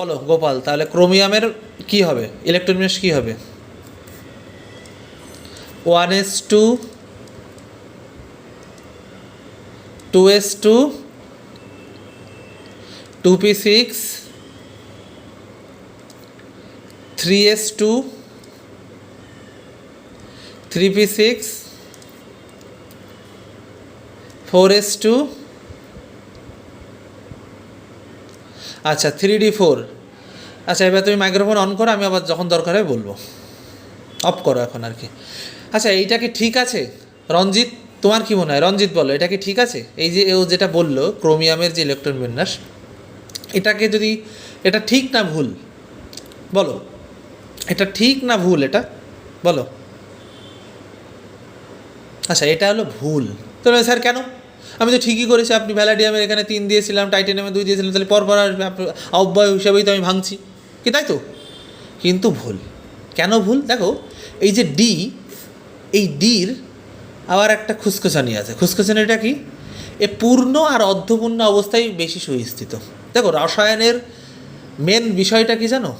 বলো, গোপাল, তাহলে ক্রোমিয়ামের কি হবে? ইলেকট্রন বিন্যাস কি হবে? One s two two s two two p six, three s two, three p six, four s two আচ্ছা থ্রি ডি ফোর আচ্ছা এবার তুমি মাইক্রোফোন অন করো, আমি আবার যখন দরকার হয় বলব। অফ করো এখন আর কি। আচ্ছা এইটা কি ঠিক আছে? রঞ্জিত, তোমার কি মনে হয়? রঞ্জিত বলো, এটা কি ঠিক আছে? এই যে ও যেটা বলল, ক্রোমিয়ামের যে ইলেকট্রন বিন্যাস, এটাকে যদি, এটা ঠিক না ভুল, বলো। এটা ঠিক না ভুল এটা? বলো। আচ্ছা এটা হলো ভুল। তো স্যার, কেন? আমি তো ঠিকই করেছি, আপনি ভ্যালাডিয়ামের এখানে তিন দিয়েছিলাম, টাইটেনিয়ামে দুই দিয়েছিলাম, তাহলে পরপর আসবে অব্যয় হিসাবেই তো আমি ভাঙছি। কি তাই তো? কিন্তু ভুল। কেন ভুল? দেখো, এই যে ডি, এই ডির আবার একটা খুসখুসানি আছে। খুসখুসানিটা কি? এ পূর্ণ আর অর্ধপূর্ণ অবস্থায় বেশি সুস্থিত। দেখো, রসায়নের মেন বিষয়টা কি জানো?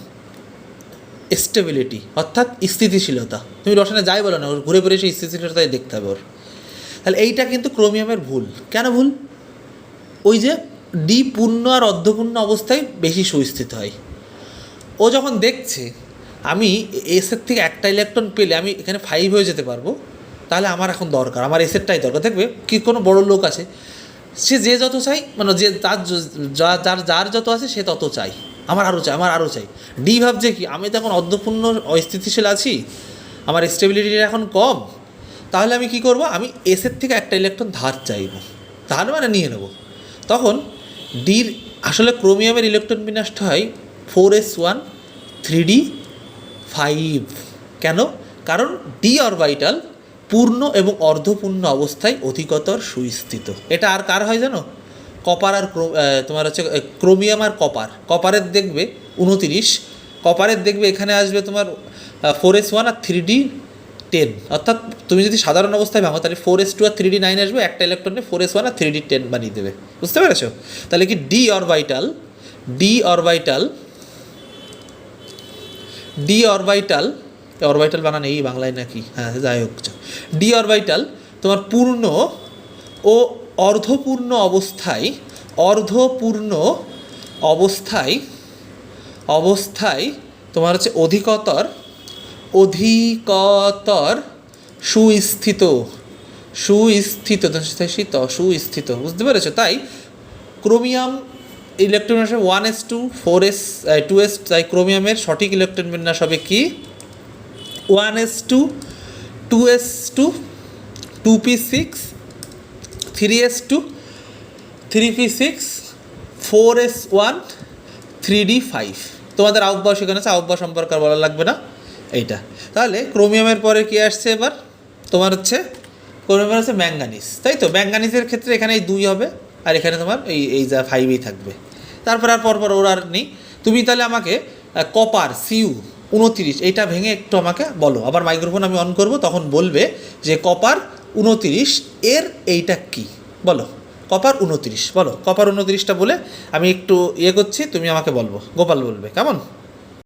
স্টেবিলিটি, অর্থাৎ স্থিতিশীলতা। তুমি রসায়নে যাই বলো না, ওর ঘুরে ফিরে সেই স্থিতিশীলতাই দেখতে হবে ওর। তাহলে এইটা কিন্তু ক্রোমিয়ামের ভুল। কেন ভুল? ওই যে ডি পূর্ণ আর অর্ধপূর্ণ অবস্থায় বেশি সুস্থিত হয়। ও যখন দেখছে, আমি এসের থেকে একটা ইলেকট্রন পেলে আমি এখানে ফাইভ হয়ে যেতে পারব, তাহলে আমার এখন দরকার, আমার এসেরটাই দরকার। দেখবে কি কোনো বড় লোক আছে, সে যে যত চাই মানে যে তার যার যার যত আছে, সে তত চাই। আমার আরও চাই, আমার আরও চাই। ডি ভাবছে কি, আমি তো এখন অর্ধপূর্ণ অস্থিতিশীল আছি, আমার স্টেবিলিটি এখন কম তাহলে আমি কি করব? আমি এসের থেকে একটা ইলেকট্রন ধার চাইব। ধার মানে নিয়ে নেব। তখন ডির আসলে ক্রোমিয়ামের ইলেকট্রন বিন্যাসটা হয় four s one three d five কেন? কারণ ডি অরবাইটাল পূর্ণ এবং অর্ধপূর্ণ অবস্থায় অধিকতর সুস্থিত। এটা আর কার হয় জানো? কপার আর তোমার হচ্ছে ক্রোমিয়াম আর কপার কপারের দেখবে, উনতিরিশ। কপারের দেখবে, এখানে আসবে তোমার ফোর এস ওয়ান আর থ্রি ডি টেন অর্থাৎ তুমি যদি সাধারণ অবস্থায় ভাঙো, তাহলে ফোর এস টু আর থ্রি ডি নাইন আসবে, একটা ইলেকট্রনে ফোর এস ওয়ান আর থ্রি ডি টেন বানিয়ে দেবে। বুঝতে পেরেছ? তাহলে কি d orbital d orbital d orbital orbital বানান এই বাংলায় নাকি? হ্যাঁ যাই হোক ডি অরবাইটাল তোমার পূর্ণ ও অর্ধপূর্ণ অবস্থায় অর্ধপূর্ণ অবস্থায় অবস্থায় তোমার হচ্ছে অধিকতর অধিকতর সুস্থিত সুস্থিত শীত সুস্থিত, বুঝতে পেরেছ? তাই ক্রোমিয়াম ইলেকট্রন বিন্যাস one s two four s two s তাই ক্রোমিয়ামের সঠিক ইলেকট্রন বিন্যাস হবে কি? One s two two s two two p six three s two three p six four s one three d five তোমাদের আউটবাস সেখানে আছে আউটবাস সম্পর্কে বলা লাগবে না। এইটা। তাহলে ক্রোমিয়ামের পরে কি আসছে এবার? তোমার হচ্ছে ক্রোমিয়ামের হচ্ছে ম্যাঙ্গানিস তাই তো? ম্যাঙ্গানিসের ক্ষেত্রে এখানে এই দুই হবে, আর এখানে তোমার এই এই যা ফাইভই থাকবে। তারপর আর পরপর ওর আর নেই। তুমি তাহলে আমাকে কপার সিউ উনতিরিশ, এইটা ভেঙে একটু আমাকে বলো। আবার মাইক্রোফোন আমি অন করব, তখন বলবে যে কপার উনতিরিশ, এর এইটা কি? বলো। কপার উনতিরিশ, বলো। কপার উনতিরিশটা বলে আমি একটু ইয়ে করছি, তুমি আমাকে বলব। গোপাল বলবে। কেমন?